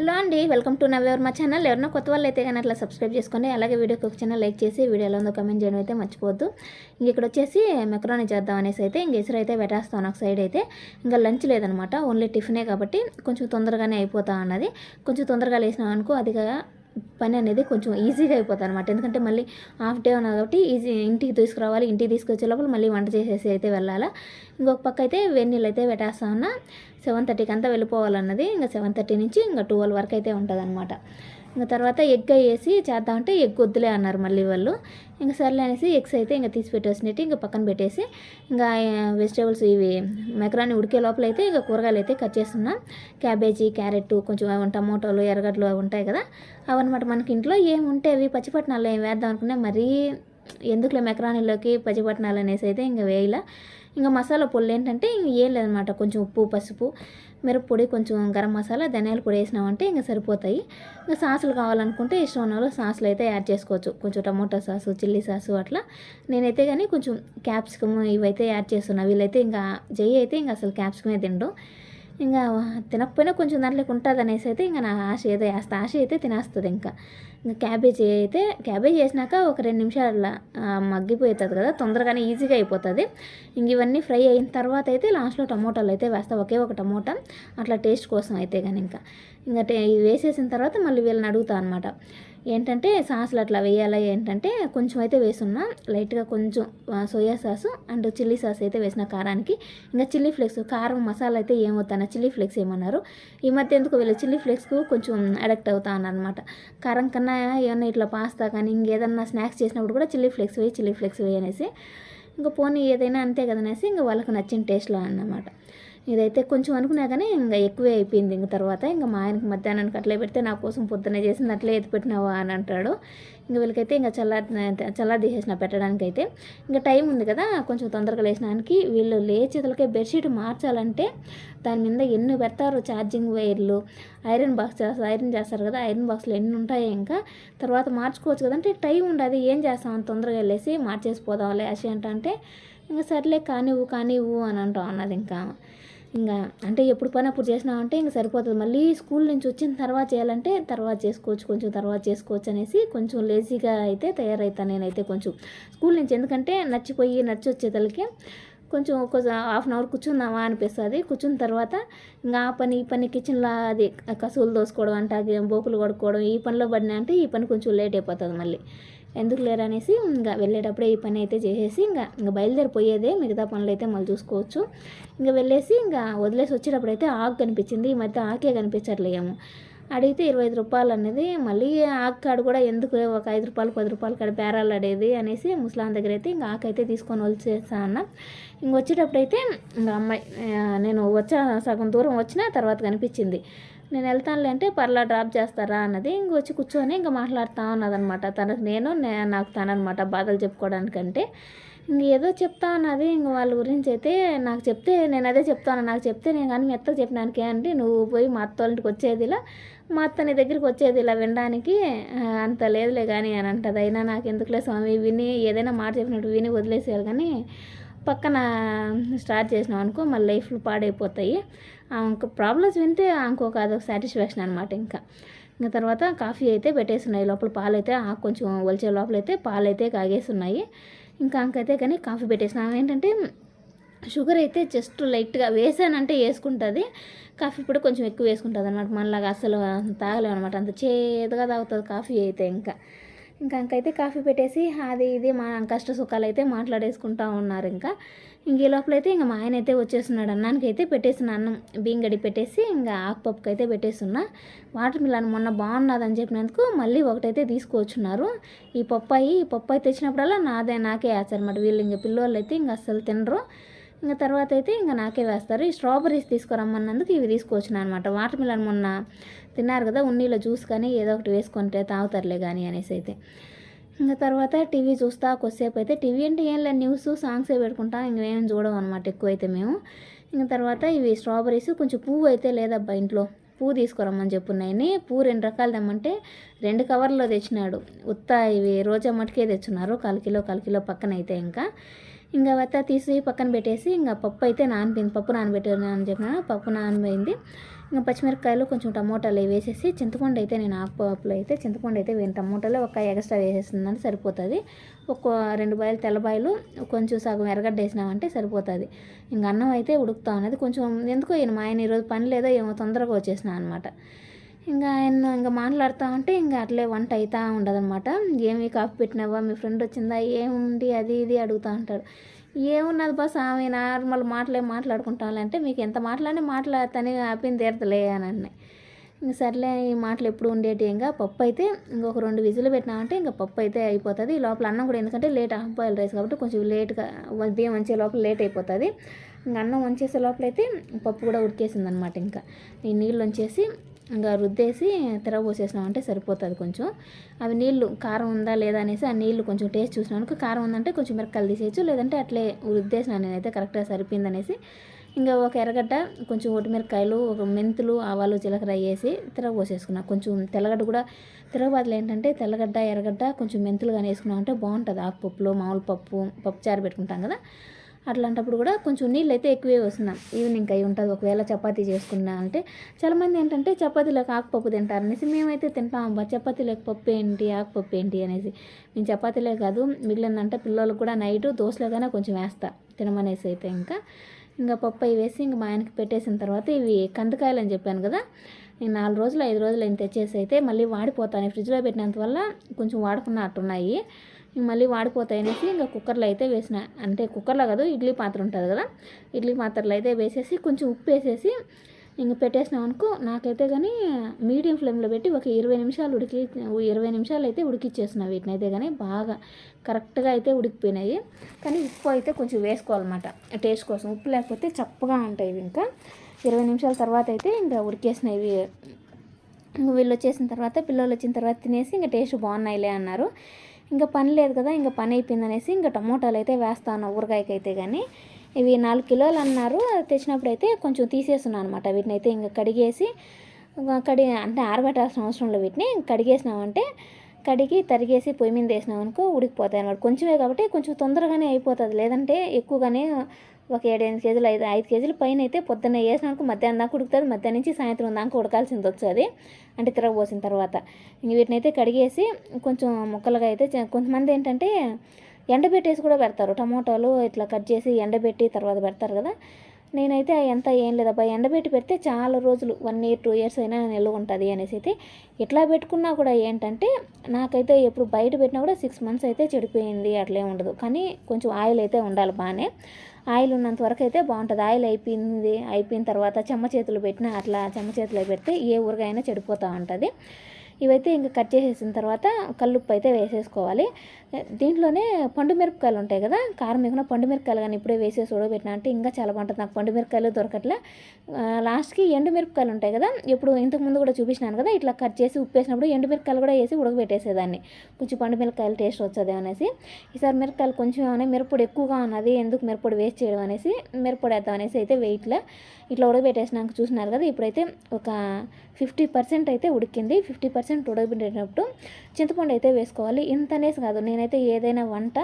Hello అండి welcome to నవ్వెవర్ మా channel. ఎవరైనా కొత్త వాళ్ళు అయితే కానీ అట్లా సబ్స్క్రైబ్ చేసుకోండి. అలాగే వీడియోకి ఒక ఛానల్ లైక్ చేసి వీడియోలో ఉందో కమెంట్ చేయడం అయితే మర్చిపోద్దు ఇంక ఇక్కడ వచ్చేసి మెక్రోని చేద్దాం అనేసి అయితే ఇంక ఇసురు అయితే పెట్టేస్తాను ఒక సైడ్ అయితే. ఇంకా లంచ్ లేదనమాట ఓన్లీ టిఫినే కాబట్టి కొంచెం తొందరగానే అయిపోతా అన్నది. కొంచెం తొందరగా లేసినాం అనుకో అదిగా పని అనేది కొంచెం ఈజీగా అయిపోతుంది అనమాట ఎందుకంటే మళ్ళీ హాఫ్ డే ఉన్నది కాబట్టి ఈజీ ఇంటికి తీసుకురావాలి ఇంటికి తీసుకొచ్చే లోపల మళ్ళీ వంట చేసేసి అయితే వెళ్ళాలా. ఇంకొక పక్క అయితే వెన్నీళ్ళు అయితే పెట్టేస్తా ఉన్నా. సెవెన్ థర్టీకి అంతా వెళ్ళిపోవాలన్నది. ఇంకా సెవెన్ థర్టీ నుంచి ఇంకా ట్వెల్వ్ వరకు అయితే ఉంటుంది అనమాట ఇంకా తర్వాత ఎగ్ వేసి చేద్దామంటే ఎగ్ వద్దులే అన్నారు మళ్ళీ వాళ్ళు. ఇంకా సర్లే అనేసి ఎగ్స్ అయితే ఇంకా తీసి పెట్టేసినట్టు ఇంకా పక్కన పెట్టేసి ఇంకా వెజిటేబుల్స్ ఇవి మెకరాని ఉడికే లోపల అయితే ఇంకా కూరగాయలు అయితే కట్ చేస్తున్నా. క్యాబేజీ క్యారెట్ కొంచెం టమోటాలు ఎర్రగడ్డలు అవి ఉంటాయి కదా. అవన్నమాట మనకి ఇంట్లో ఏమి ఉంటే అవి పచ్చిపట్నాలు ఏం వేద్దాం అనుకున్నా మరీ ఎందుకులే మెకరానీలోకి పచ్చిపట్నాలు అనేసి అయితే ఇంకా వేయాల. ఇంకా మసాలా పొల్లు ఏంటంటే ఇంక ఏం కొంచెం ఉప్పు పసుపు మిరప్పొడి కొంచెం గరం మసాలా ధనియాల పొడి వేసినామంటే ఇంకా సరిపోతాయి. ఇంకా సాసులు కావాలనుకుంటే ఇష్టం ఉన్న వాళ్ళు సాసులు అయితే యాడ్ చేసుకోవచ్చు. కొంచెం టమోటా సాసు చిల్లీ సాసు అట్లా. నేనైతే కానీ కొంచెం క్యాప్సికమ్ ఇవైతే యాడ్ చేస్తున్నా. వీళ్ళైతే ఇంకా జై అయితే ఇంకా అసలు క్యాప్సికమే తిండు. ఇంకా తినకపోయినా కొంచెం దాంట్లోకి ఉంటుంది అనేసి అయితే ఇంకా నా ఆశ ఏదో వేస్తా ఆశ అయితే తినేస్తుంది ఇంకా. ఇంకా క్యాబేజీ అయితే క్యాబేజ్ వేసినాక ఒక రెండు నిమిషాలు మగ్గిపోతుంది కదా తొందరగానే ఈజీగా అయిపోతుంది. ఇంక ఇవన్నీ ఫ్రై అయిన తర్వాత అయితే లాస్ట్లో టమోటాలు అయితే వేస్తా. ఒకే ఒక టమోటా అట్లా టేస్ట్ కోసం అయితే కానీ ఇంకా. ఇంకా వేసేసిన తర్వాత మళ్ళీ వీళ్ళని అడుగుతా అనమాట ఏంటంటే సాసులు అట్లా వేయాలా ఏంటంటే కొంచెం అయితే వేసున్నా లైట్గా కొంచెం soya sauce and chilli sauce అయితే వేసిన కారానికి. ఇంకా చిల్లీ ఫ్లేక్స్ కారం మసాలా అయితే ఏమవుతాను చిల్లీ ఫ్లేక్స్ ఏమన్నారు. ఈ మధ్య ఎందుకు వీళ్ళు చిల్లీ ఫ్లేక్స్కు కొంచెం అడక్ట్ అవుతా అనమాట కారం కన్నా ఏమన్నా ఇట్లా పాస్తా కానీ ఇంకేదన్నా స్నాక్స్ చేసినప్పుడు కూడా చిల్లీ ఫ్లేక్స్ వేయి చిల్లీ ఫ్లేక్స్ వేయి అనేసి. ఇంకా పోనీ ఏదైనా అంతే కదనేసి ఇంకా వాళ్ళకి నచ్చిన టేస్ట్లో అన్నమాట. ఇదైతే కొంచెం అనుకున్నా కానీ ఇంకా ఎక్కువే అయిపోయింది. ఇంక తర్వాత ఇంకా మా ఆయనకి మధ్యాహ్నానికి అట్లే పెడితే నా కోసం పొద్దున్నే చేసింది అట్లే ఎత్తి పెట్టినావా అని అంటాడు. ఇంకా వీళ్ళకైతే ఇంకా చల్లారి చల్లారి తీసేసిన పెట్టడానికి అయితే ఇంకా టైం ఉంది కదా కొంచెం తొందరగా లేచినానికి వీళ్ళు లేచేతులకే బెడ్షీట్ మార్చాలంటే దాని మీద ఎన్ని పెడతారు? ఛార్జింగ్ వైర్లు ఐరన్ బాక్స్ చేస్తారు ఐరన్ చేస్తారు కదా ఐరన్ బాక్స్లో ఎన్ని ఉంటాయి ఇంకా తర్వాత మార్చుకోవచ్చు కదంటే టైం ఉండదు ఏం చేస్తాం తొందరగా వెళ్ళేసి మార్చేసి పోదాం లేచి అంటే ఇంకా సర్లే కానివ్వు కానివ్వు అని అంటాం అన్నది ఇంకా. ఇంకా అంటే ఎప్పుడు పని అప్పుడు చేసినామంటే ఇంకా సరిపోతుంది. మళ్ళీ స్కూల్ నుంచి వచ్చిన తర్వాత చేయాలంటే తర్వాత చేసుకోవచ్చు కొంచెం తర్వాత చేసుకోవచ్చు అనేసి కొంచెం లేజీగా అయితే తయారవుతాను నేనైతే కొంచెం. స్కూల్ నుంచి ఎందుకంటే నచ్చిపోయి నచ్చి వచ్చేతలకి కొంచెం ఒక హాఫ్ అన్ అవర్ కూర్చుందామా అనిపిస్తుంది. కూర్చున్న తర్వాత ఇంకా ఆ పని ఈ పని కిచెన్లో అది కసువులు దోసుకోవడం అంటే బోకులు కొడుకోవడం ఈ పనిలో పడినా అంటే ఈ పని కొంచెం లేట్ అయిపోతుంది మళ్ళీ. ఎందుకు లేరనేసి ఇంకా వెళ్ళేటప్పుడే ఈ పని అయితే చేసేసి ఇంకా ఇంకా బయలుదేరిపోయేదే మిగతా పనులు అయితే మళ్ళీ చూసుకోవచ్చు. ఇంకా వెళ్ళేసి ఇంకా వదిలేసి వచ్చేటప్పుడు అయితే ఆకు కనిపించింది. ఈ మధ్య ఆకే కనిపించట్లేము అడిగితే ఇరవై ఐదు రూపాయలు అనేది మళ్ళీ ఆకు కూడా ఎందుకు ఒక ఐదు రూపాయలు పది రూపాయలు కాడ బేరాలు అడేది అనేసి ముస్లాం దగ్గర అయితే ఇంకా ఆకైతే తీసుకొని వచ్చేస్తా అన్న. ఇంక వచ్చేటప్పుడు అయితే ఇంకా అమ్మాయి నేను వచ్చా సగం దూరం వచ్చిన తర్వాత కనిపించింది. నేను వెళ్తానులే అంటే పర్లా డ్రాప్ చేస్తారా అన్నది. ఇంక వచ్చి కూర్చొని ఇంకా మాట్లాడుతూ ఉన్నదనమాట తనకు నేను నాకు తననమాట బాధలు చెప్పుకోవడానికంటే. ఇంక ఏదో చెప్తా ఉన్నది ఇంక వాళ్ళ గురించి అయితే నాకు చెప్తే నేను అదే చెప్తాను. నాకు చెప్తే నేను కానీ మీ అత్తకు చెప్పినానికే అంటే నువ్వు పోయి మా అత్తోళ్ళకి వచ్చేదిలా. మా అత్త నీ దగ్గరికి వచ్చేది ఇలా వినడానికి అంత లేదులే కానీ అని అంటది. అయినా నాకు ఎందుకులే స్వామి విని ఏదైనా మాట చెప్పినట్టు విని వదిలేసేయాలి కానీ పక్కన స్టార్ట్ చేసినాం అనుకో మళ్ళీ లైఫ్లు పాడైపోతాయి. ఇంక ప్రాబ్లమ్స్ వింటే ఇంకొక అదొక సాటిస్ఫాక్షన్ అనమాట ఇంకా. ఇంకా తర్వాత కాఫీ అయితే పెట్టేస్తున్నాయి లోపల పాలు అయితే కొంచెం ఒలిచే లోపల అయితే పాలు అయితే కాగేస్తున్నాయి ఇంకా అంకైతే కానీ కాఫీ పెట్టేసిన. ఏంటంటే షుగర్ అయితే జస్ట్ లైట్గా వేసానంటే వేసుకుంటుంది. కాఫీ కూడా కొంచెం ఎక్కువ వేసుకుంటుంది అనమాట మనలాగా అసలు తాగలేము అనమాట అంత చేదుగా తాగుతుంది కాఫీ అయితే ఇంకా. ఇంకా ఇంకైతే కాఫీ పెట్టేసి అది ఇది మా కష్ట సుఖాలు అయితే మాట్లాడేసుకుంటా ఉన్నారు ఇంకా. ఇంక లోపల అయితే ఇంకా మా ఆయన అయితే వచ్చేస్తున్నాడు అన్నానికి అయితే పెట్టేసిన అన్నం బింగడి పెట్టేసి ఇంకా ఆకుపప్పుకి అయితే పెట్టేస్తున్నా. వాటర్ మిలన్ మొన్న బాగున్నదని చెప్పినందుకు మళ్ళీ ఒకటైతే తీసుకువచ్చున్నారు. ఈ పప్పాయి ఈ పప్పాయి తెచ్చినప్పుడల్లా నాదే నాకే వేస్తారన్నమాట. వీళ్ళు ఇంక పిల్లోళ్ళు అయితే ఇంకా అస్సలు తినరు. ఇంకా తర్వాత అయితే ఇంకా నాకే వేస్తారు. ఈ స్ట్రాబెరీస్ తీసుకురమ్మన్నందుకు ఇవి తీసుకొచ్చిన అనమాట వాటర్ మిలన్ మొన్న తిన్నారు కదా ఉన్నీలో జ్యూస్ కానీ ఏదో ఒకటి వేసుకుంటే తాగుతారులే కానీ అనేసి అయితే ఇంకా తర్వాత టీవీ చూస్తా కొద్దిసేపు అయితే టీవీ అంటే ఏం లేదు న్యూస్ సాంగ్సే పెట్టుకుంటాం ఇంకేం చూడడం అనమాట ఎక్కువైతే మేము. ఇంకా తర్వాత ఇవి స్ట్రాబెరీస్ కొంచెం పువ్వు అయితే లేదబ్బా ఇంట్లో. పువ్వు తీసుకురమ్మని చెప్పున్నాయని పువ్వు రెండు రకాలు తెమ్మంటే రెండు కవర్లో తెచ్చినాడు. ఉత్త ఇవి రోజా మటుకే తెచ్చున్నారు కాలు కిలో కాలు కిలో పక్కన అయితే ఇంకా. ఇంకా వత్త తీసి పక్కన పెట్టేసి ఇంకా పప్పు అయితే నానబోయింది పప్పు నానబెట్టాను అని చెప్పిన పప్పు నానబోయింది ఇంకా పచ్చిమిరపకాయలు కొంచెం టమోటాలు వేసేసి చింతపండు అయితే నేను ఆకుపప్పులో అయితే చింతపండు అయితే వేను టమోటాలు ఒక ఎక్స్ట్రా వేసేస్తుందని సరిపోతుంది. ఒక రెండు బాయలు తెల్లబాయలు కొంచెం సగం ఎర్రగడ్డ వేసినామంటే సరిపోతుంది. ఇంకా అన్నం అయితే ఉడుకుతా ఉన్నది. కొంచెం ఎందుకో ఈయన మా ఆయన ఈరోజు పని లేదో ఏమో తొందరగా వచ్చేసినా అనమాట ఇంకా ఆయన ఇంకా మాట్లాడుతూ ఉంటే ఇంకా అట్లే వంట అవుతూ ఉండదనమాట ఏమి కాఫీ పెట్టినావా? మీ ఫ్రెండ్ వచ్చిందా? ఏముంది? అది ఇది అడుగుతూ ఉంటాడు. ఏమున్నది బస్ ఆమె నార్మల్ మాటలే మాట్లాడుకుంటానంటే మీకు ఎంత మాట్లాడి మాట్లాడతానే ఆపిన తీరతలే అని అన్నాయి ఇంక సర్లే ఈ మాటలు ఎప్పుడు ఉండేటి ఇంకా? పప్పు అయితే ఇంకొక రెండు విజులు పెట్టినామంటే ఇంకా పప్పు అయితే అయిపోతుంది. ఈ లోపల అన్నం కూడా ఎందుకంటే లేట్ హాఫ్ బాయిల్ రైస్ కాబట్టి కొంచెం లేట్గా బియ్యం వంచే లోపల లేట్ అయిపోతుంది. ఇంకా అన్నం వంచేసే లోపల అయితే పప్పు కూడా ఉడికేసింది అనమాట ఇంకా. ఈ నీళ్ళు వంచేసి ఇంకా రుద్దేసి తిరగబోసేసినామంటే సరిపోతుంది కొంచెం. అవి నీళ్ళు కారం ఉందా లేదా అనేసి ఆ నీళ్ళు కొంచెం టేస్ట్ చూసినాను కారం ఉందంటే కొంచెం మిరకాయలు తీసేయచ్చు లేదంటే అట్లే రుద్దేసినాను నేనైతే కరెక్ట్గా సరిపోయిందనేసి ఇంకా ఒక ఎర్రగడ్డ కొంచెం ఒటిమిరకాయలు ఒక మెంతులు ఆవాలు జీలకర్ర వేసి తిరగబోసేసుకున్నా కొంచెం తెల్లగడ్డ కూడా తిరగబాదులు ఏంటంటే తెల్లగడ్డ ఎర్రగడ్డ కొంచెం మెంతులు కానీ వేసుకున్నామంటే బాగుంటుంది. ఆకుపప్పులో మామూలు పప్పు పప్పు చారు పెట్టుకుంటాం కదా. అట్లాంటప్పుడు కూడా కొంచెం నీళ్ళు అయితే ఎక్కువే వస్తున్నాం ఈవినింగ్ అయి ఉంటుంది. ఒకవేళ చపాతీ చేసుకున్నా అంటే చాలామంది ఏంటంటే చపాతీలోకి ఆకుపప్పు తింటారు అనేసి మేమైతే తింటాం. అబ్బా చపాతీలోకి పప్పు ఏంటి? ఆకుపప్పు ఏంటి అనేసి. నేను చపాతీలే కాదు మిగిలిందంటే పిల్లలకు కూడా నైట్ దోశలోగానే కొంచెం వేస్తా. తినమనేసి అయితే ఇంకా. ఇంకా పప్పు అవి వేసి ఇంక మా ఆయనకి పెట్టేసిన తర్వాత ఇవి కందకాయలు అని చెప్పాను కదా నేను నాలుగు రోజులు ఐదు రోజులు అయిన తెచ్చేసి అయితే మళ్ళీ వాడిపోతాను. ఫ్రిడ్జ్లో పెట్టినంత వల్ల కొంచెం వాడుకున్నట్టున్నాయి. మళ్ళీ వాడిపోతాయి అనేసి ఇంకా కుక్కర్లో అయితే వేసిన. అంటే కుక్కర్లో కాదు ఇడ్లీ పాత్ర ఉంటుంది కదా. ఇడ్లీ పాత్రలో అయితే వేసేసి కొంచెం ఉప్పు వేసేసి ఇంక పెట్టేసినాం అనుకో నాకైతే కానీ మీడియం ఫ్లేమ్లో పెట్టి ఒక ఇరవై నిమిషాలు ఉడికి ఇరవై నిమిషాలు అయితే ఉడికిచ్చేసిన వీటిని అయితే కానీ బాగా కరెక్ట్గా అయితే ఉడికిపోయినాయి. కానీ ఉప్పు అయితే కొంచెం వేసుకోవాలన్నమాట. టేస్ట్ కోసం ఉప్పు లేకపోతే చప్పగా ఉంటాయి ఇంకా. ఇరవై నిమిషాల తర్వాత అయితే ఇంకా ఉడికేసినవి. ఇంక వీళ్ళు వచ్చేసిన తర్వాత పిల్లలు వచ్చిన తర్వాత తినేసి ఇంకా టేస్ట్ బాగున్నాయిలే అన్నారు. ఇంకా పని లేదు కదా ఇంకా పని అయిపోయింది అనేసి ఇంకా టమోటాలు అయితే వేస్తాను ఊరగాయకి అయితే కానీ ఇవి నాలుగు కిలోలు అన్నారు తెచ్చినప్పుడు అయితే కొంచెం తీసేస్తున్నాను అనమాట వీటిని అయితే ఇంకా కడిగేసి కడి అంటే ఆరబెట్టాల్సిన అవసరం లేదు వీటిని. కడిగేసినామంటే కడిగి తరిగేసి పొయ్యి మీద వేసినాం అనుకో ఉడికిపోతాయి అనమాట కొంచెమే కాబట్టి కొంచెం తొందరగానే అయిపోతుంది. లేదంటే ఎక్కువగానే ఒక ఏడు ఎనిమిది కేజీలు ఐదు ఐదు కేజీల పైన అయితే పొద్దున్న వేసినాక మధ్యాహ్నం దాకా ఉడుకుతుంది. మధ్యాహ్నం నుంచి సాయంత్రం దాకా ఉడకాల్సింది వచ్చేది. అంటే తిరగబోసిన తర్వాత. ఇంక వీటిని అయితే కడిగేసి కొంచెం ముక్కలుగా అయితే కొంతమంది ఏంటంటే ఎండబెట్టేసి కూడా పెడతారు. టమోటాలు ఇట్లా కట్ చేసి ఎండబెట్టి తర్వాత పెడతారు కదా. నేనైతే ఎంత ఏం లేదబ్బా ఎండబెట్టి పెడితే చాలా రోజులు వన్ ఇయర్ టూ ఇయర్స్ అయినా నిల్వ ఉంటుంది అనేసి అయితే ఇట్లా పెట్టుకున్నా కూడా ఏంటంటే నాకైతే ఎప్పుడు బయట పెట్టినా కూడా సిక్స్ మంత్స్ అయితే చెడిపోయింది. అట్లే ఉండదు. కానీ కొంచెం ఆయిల్ అయితే ఉండాలి బాగానే. ఆయిల్ ఉన్నంత వరకు అయితే బాగుంటుంది. ఆయిల్ అయిపోయింది అయిపోయిన తర్వాత చెమ్మ చేతులు పెట్టినా అట్లా చెమ్మ చేతులు పెడితే ఏ ఊరగాయైనా చెడిపోతూ ఉంటుంది. ఇవైతే ఇంకా కట్ చేసేసిన తర్వాత కల్లుప్పు అయితే వేసేసుకోవాలి. దీంట్లోనే పండు మిరపకాయలు ఉంటాయి కదా కారం ఎక్కువ పండు మిరపకాయలు కానీ ఇప్పుడే వేసేసి ఉడకబెట్టినా అంటే ఇంకా చాలా బాగుంటుంది. నాకు పండు మిరపకాయలు దొరకట్లే. లాస్ట్కి ఎండు మిరపకాయలు ఉంటాయి కదా ఇప్పుడు ఇంతకు ముందు కూడా చూపించినాను కదా ఇట్లా కట్ చేసి ఉప్పు వేసినప్పుడు ఎండు మిరపకాయలు కూడా వేసి ఉడకబెట్టేసేదాన్ని. కొంచెం పండు మిరపకాయలు టేస్ట్ వచ్చేది అనేసి. ఈసారి మిరపకాయలు కొంచెం ఏమైనా మిరపొడి ఎక్కువగా ఉన్నది ఎందుకు మిరపొడి వేస్ట్ చేయడం అనేసి మిరపొడి వేద్దాం అనేసి అయితే వెయిట్లో ఇట్లా ఉడకబెట్టేసినాక చూసినారు కదా ఇప్పుడైతే ఒక ఫిఫ్టీ పర్సెంట్ అయితే ఉడికింది. ఫిఫ్టీ పర్సెంట్ ఉడకబెట్టేటప్పుడు చింతపండు అయితే వేసుకోవాలి. ఇంత అనేసి కాదు నేనైతే ఏదైనా వంట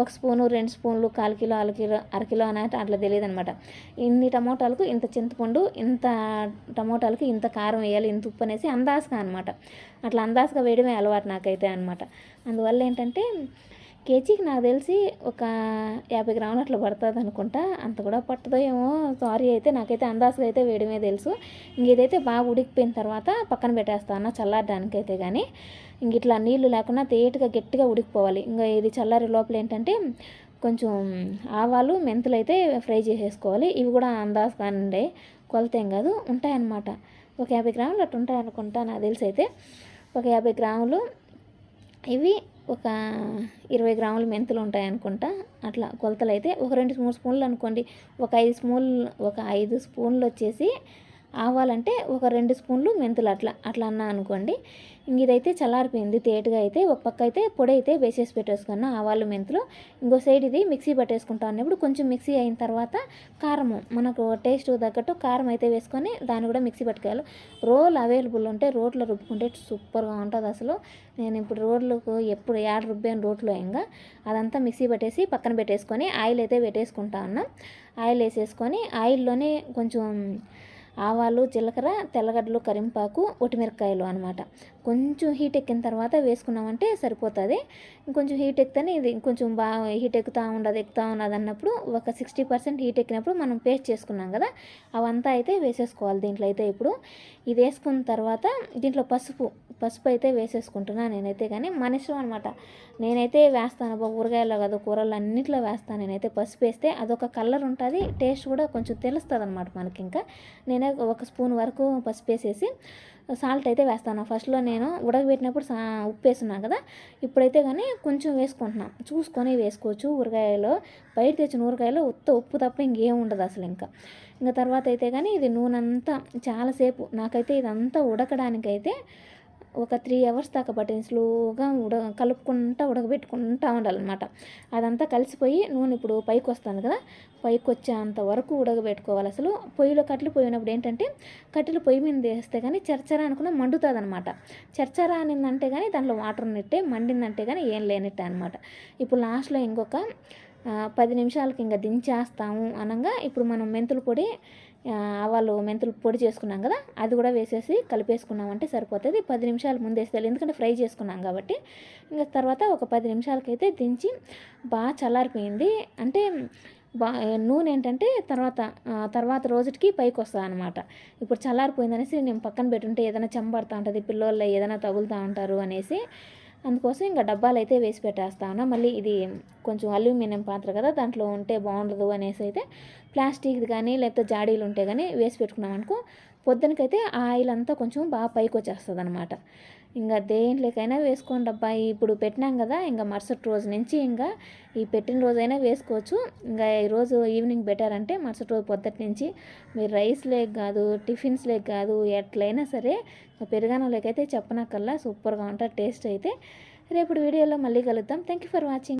ఒక స్పూను రెండు స్పూన్లు కాలు కిలో అర కిలో అరకిలో అనేది అట్లా తెలియదు అనమాట ఇన్ని టమోటాలకు ఇంత చింతపండు ఇంత టమోటాలకు ఇంత కారం వేయాలి ఇంత ఉప్పు అనేసి అందాజగా అనమాట అట్లా అందాసుగా వేయడమే అలవాటు నాకైతే అనమాట అందువల్ల ఏంటంటే కేజీకి నాకు తెలిసి ఒక యాభై గ్రాములు అట్లా పడుతుంది అనుకుంటా. అంత కూడా పట్టదో ఏమో సారీ అయితే నాకైతే అందాసుగా అయితే వేయడమే తెలుసు. ఇంక ఇదైతే బాగా ఉడికిపోయిన తర్వాత పక్కన పెట్టేస్తాను చల్లారడానికి అయితే కానీ ఇంక ఇట్లా నీళ్ళు లేకుండా తేటగా గట్టిగా ఉడికిపోవాలి. ఇంకా ఇది చల్లారి లోపల ఏంటంటే కొంచెం ఆవాలు మెంతులు అయితే ఫ్రై చేసేసుకోవాలి. ఇవి కూడా అందాజుగా ఉండే కొలత ఏం కాదు ఉంటాయన్నమాట. ఒక యాభై గ్రాములు అట్లా ఉంటాయి అనుకుంటా నాకు తెలిసి అయితే. ఒక యాభై గ్రాములు ఇవి ఒక ఇరవై గ్రాముల మెంతులు ఉంటాయి అనుకుంటా అట్లా కొలతలు అయితే ఒక రెండు మూడు స్పూన్లు అనుకోండి. ఒక ఐదు స్పూన్లు ఒక ఐదు స్పూన్లు వచ్చేసి ఆవాలంటే ఒక రెండు స్పూన్లు మెంతులు అట్లా అట్లా అన్నా అనుకోండి. ఇంక ఇదైతే చల్లారిపోయింది తేటగా అయితే ఒక పక్క అయితే పొడి అయితే వేసేసి పెట్టేసుకున్నా ఆవాలు మెంతులు. ఇంకో సైడ్ ఇది మిక్సీ పట్టేసుకుంటా అన్నప్పుడు కొంచెం మిక్సీ అయిన తర్వాత కారము మనకు టేస్ట్ తగ్గట్టు కారం అయితే వేసుకొని దాన్ని కూడా మిక్సీ పట్టుకోవాలి రోల్ అవైలబుల్ ఉంటే రోట్లో రుబ్బుకుంటే సూపర్గా ఉంటుంది అసలు. నేను ఇప్పుడు రోడ్లకు ఎప్పుడు యాడ్ రుబ్బాను రోట్లో ఇంకా. అదంతా మిక్సీ పట్టేసి పక్కన పెట్టేసుకొని ఆయిల్ అయితే పెట్టేసుకుంటా ఉన్నాం ఆయిల్ వేసేసుకొని ఆయిల్లోనే కొంచెం ఆవాలు జీలకర్ర తెల్లగడ్డలు కరింపాకు ఒటిమిరకాయలు అనమాట కొంచెం హీట్ ఎక్కిన తర్వాత వేసుకున్నామంటే సరిపోతుంది. ఇంకొంచెం హీట్ ఎక్కితేనే ఇది కొంచెం బాగా హీట్ ఎక్కుతూ ఉండదు ఎక్కుతూ ఉన్నది అన్నప్పుడు ఒక సిక్స్టీ పర్సెంట్ హీట్ ఎక్కినప్పుడు మనం పేస్ట్ చేసుకున్నాం కదా అవంతా అయితే వేసేసుకోవాలి దీంట్లో అయితే ఇప్పుడు. ఇది వేసుకున్న తర్వాత దీంట్లో పసుపు పసుపు అయితే వేసేసుకుంటున్నా నేనైతే కానీ. మన ఇష్టం అనమాట నేనైతే వేస్తాను అబ్బా ఊరగాయల్లో కదా కూరలు అన్నింటిలో వేస్తాను నేనైతే పసుపు వేస్తే అదొక కలర్ ఉంటుంది టేస్ట్ కూడా కొంచెం తెలుస్తుంది అనమాట మనకి ఇంకా నేను ఒక స్పూన్ వరకు పసుపు వేసేసి సాల్ట్ అయితే వేస్తాను. ఫస్ట్లో నేను ఉడకబెట్టినప్పుడు సా ఉప్పు వేస్తున్నాను కదా ఇప్పుడైతే కానీ కొంచెం వేసుకుంటున్నాను చూసుకొని వేసుకోవచ్చు ఊరగాయలో. బయట తెచ్చిన ఊరగాయలో ఉత్త ఉప్పు తప్ప ఇంకేం ఉండదు అసలు ఇంకా. ఇంకా తర్వాత అయితే కానీ ఇది నూనె అంతా చాలాసేపు నాకైతే ఇదంతా ఉడకడానికైతే ఒక త్రీ అవర్స్ దాకా పట్టింది. స్లోగా ఉడ కలుపుకుంటా ఉడకబెట్టుకుంటా ఉండాలన్నమాట. అదంతా కలిసిపోయి నూనె ఇప్పుడు పైకి వస్తాను కదా పైకి వచ్చేంత వరకు ఉడకబెట్టుకోవాలి అసలు. పొయ్యిలో కట్టెలు పోయినప్పుడు ఏంటంటే కట్టెలు పొయ్యి మీద వేస్తే కానీ చర్చరా అనుకున్న మండుతుంది అనమాట చర్చరా అనిందంటే కానీ దాంట్లో వాటర్ ఉన్నట్టే మండిందంటే కానీ ఏం లేనట్టే అనమాట ఇప్పుడు లాస్ట్లో ఇంకొక పది నిమిషాలకి ఇంకా దించేస్తాము అనగా ఇప్పుడు మనం మెంతుల పొడి ఆవాలు మెంతులు పొడి చేసుకున్నాం కదా అది కూడా వేసేసి కలిపేసుకున్నామంటే సరిపోతుంది. పది నిమిషాలు ముందు వేస్తే ఎందుకంటే ఫ్రై చేసుకున్నాం కాబట్టి. ఇంకా తర్వాత ఒక పది నిమిషాలకైతే దించి బాగా చల్లారిపోయింది. అంటే బా నూనె ఏంటంటే తర్వాత తర్వాత రోజుకి పైకి వస్తుంది అనమాట ఇప్పుడు చల్లారిపోయిందనేసి నేను పక్కన పెట్టుంటే ఏదైనా చెంపడుతూ ఉంటుంది పిల్లోళ్ళు ఏదైనా తగులుతూ ఉంటారు అనేసి అందుకోసం ఇంకా డబ్బాలు అయితే వేసి పెట్టేస్తాను మళ్ళీ ఇది కొంచెం అల్యూమినియం పాత్ర కదా దాంట్లో ఉంటే బాగుండదు అనేసి అయితే ప్లాస్టిక్ది కానీ లేకపోతే జాడీలు ఉంటే కానీ వేసి పెట్టుకున్నాం అనుకో పొద్దునకైతే ఆ ఆయిల్ అంతా కొంచెం బాగా పైకి వచ్చేస్తుంది అనమాట ఇంకా దేంట్లోకైనా వేసుకోండి అబ్బాయి ఇప్పుడు పెట్టినాం కదా ఇంకా మరుసటి రోజు నుంచి ఇంకా ఈ పెట్టిన రోజైనా వేసుకోవచ్చు. ఇంకా ఈరోజు ఈవినింగ్ బెటర్ అంటే మరుసటి రోజు పొద్దుటి నుంచి మీరు రైస్ లేక కాదు టిఫిన్స్ లేక కాదు ఎట్లయినా సరే పెరుగన్నంలోకైతే చెప్పనక్కల్లా సూపర్గా ఉంటుంది టేస్ట్ అయితే. రేపు వీడియోలో మళ్ళీ కలుద్దాం. Thank you for watching